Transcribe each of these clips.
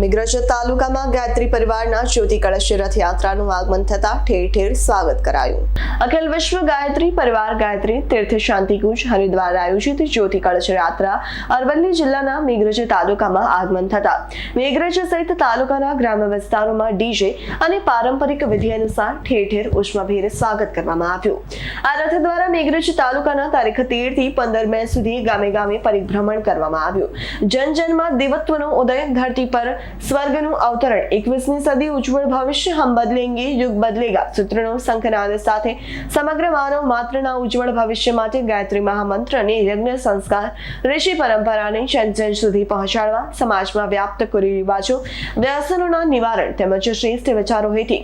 મેઘરજ તાલુકામાં ગાયત્રી પરિવારના જ્યોતિ કળશ રથયાત્રાનું આગમન થતા ઠેર ઠેર સ્વાગત કરાયું. અખિલ વિશ્વ ગાયત્રી પરિવાર ગાયત્રી તીર્થ શાંતિકુંજ, હરિદ્વાર આયોજિત જ્યોતિ કળશ યાત્રા અરવલ્લી જિલ્લાના મેઘરજ તાલુકામાં આગમન થતા. મેઘરજ સહિત તાલુકાના ગ્રામ્ય વિસ્તારોમાં ડીજે અને પારંપરિક વિધિ અનુસાર ઠેર ઠેર ઉષ્માભેર સ્વાગત કરવામાં આવ્યું. આ રથ દ્વારા મેઘરજ તાલુકાના તારીખ તેરથી પંદર મે સુધી ગામે ગામે પરિભ્રમણ કરવામાં આવ્યું. જન જનમાં દેવત્વનો ઉદય ધરતી પર સ્વર્ગનું અવતરણ. એકવીસમી સદી ઉજ્જવળ ભવિષ્ય, હમ બદલેંગે, યુગ બદલેગા. સૂત્રનો શંખનાદ સાથે સમગ્ર માનવ માત્રના ઉજ્જવળ ભવિષ્ય માટે ગાયત્રી મહામંત્રને યજ્ઞ સંસ્કાર ઋષિ પરંપરાને જન સુધી પહોંચાડવા સમાજમાં વ્યાપ્ત કુરિવાજો વ્યસનોના નિવારણ તેમજ શ્રેષ્ઠ વિચારો હેઠી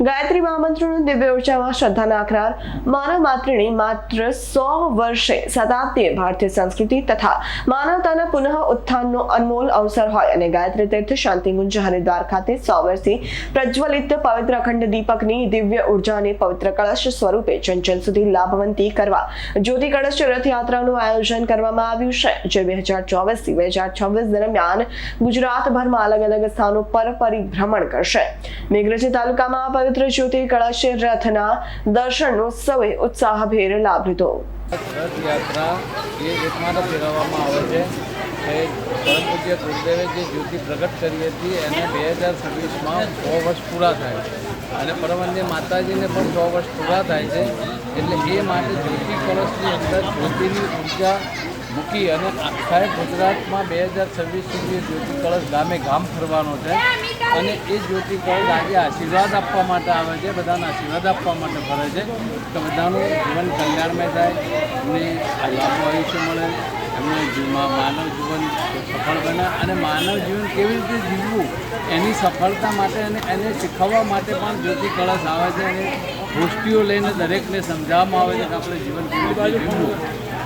ગાયત્રી મહામંત્રનું દિવ્ય ઉર્જામાં શ્રદ્ધાના અકરાર માનવ માત્રને માત્ર સો વર્ષે શતાબ્દીય ભારતીય સંસ્કૃતિ તથા માનવતાના પુનઃ ઉત્થાનનો અનમોલ અવસર હોય અને ગાયત્રી તીર્થ શાંતિકુંજ હરિદ્વાર ખાતે સો વર્ષથી પ્રજ્વલિત પવિત્ર અખંડ દીપકની દિવ્ય ઉર્જાને પવિત્ર કળશ સ્વરૂપે ચંચલ સુધી લાભવંતી કરવા જ્યોતિ કળશ રથયાત્રાનું આયોજન કરવામાં આવ્યું છે, જે બે હજાર ચોવીસથી બે હજાર છવ્વીસ દરમિયાન ગુજરાતભરમાં અલગ અલગ સ્થાનો પર પરિભ્રમણ કરશે. મેઘરજ તાલુકામાં પવિત્ર જ્યોતિ કળશ રથના દર્શનનો સૌએ ઉત્સાહભેર લાભ લીધો. રથયાત્રા એ એકમાત્ર ફેરવવામાં આવે છે. કે પરમ પૂજ્ય ગુરુદેવે જે જ્યોતિ પ્રગટ કરી હતી, એને બે હજાર છવ્વીસમાં સો વર્ષ પૂરા થાય અને પરમન્ય માતાજીને પણ સો વર્ષ પૂરા થાય છે. એટલે એ માટે જ્યોતિ કળશની અંદર જ્યોતિની ઊર્જા મૂકી અને આખા ગુજરાતમાં બે હજાર છવ્વીસ સુધી જ્યોતિ કળશ ગામે ગામ ફરવાનો છે. અને એ જ્યોતિ કળશ આજે આશીર્વાદ આપવા માટે આવે છે, બધાને આશીર્વાદ આપવા માટે ફરે છે તો બધાનું જીવન કલ્યાણમય થાય, એમને લાંબુ આયુષ્ય મળે, એમને જીવનમાં માનવ જીવન સફળ બને અને માનવ જીવન કેવી રીતે જીવવું એની સફળતા માટે અને એને શીખવવા માટે પણ જ્યોતિ કળશ આવે છે અને ગોષ્ઠીઓ લઈને દરેકને સમજાવવામાં આવે છે કે આપણે જીવન કેવી રીતે જીવવું.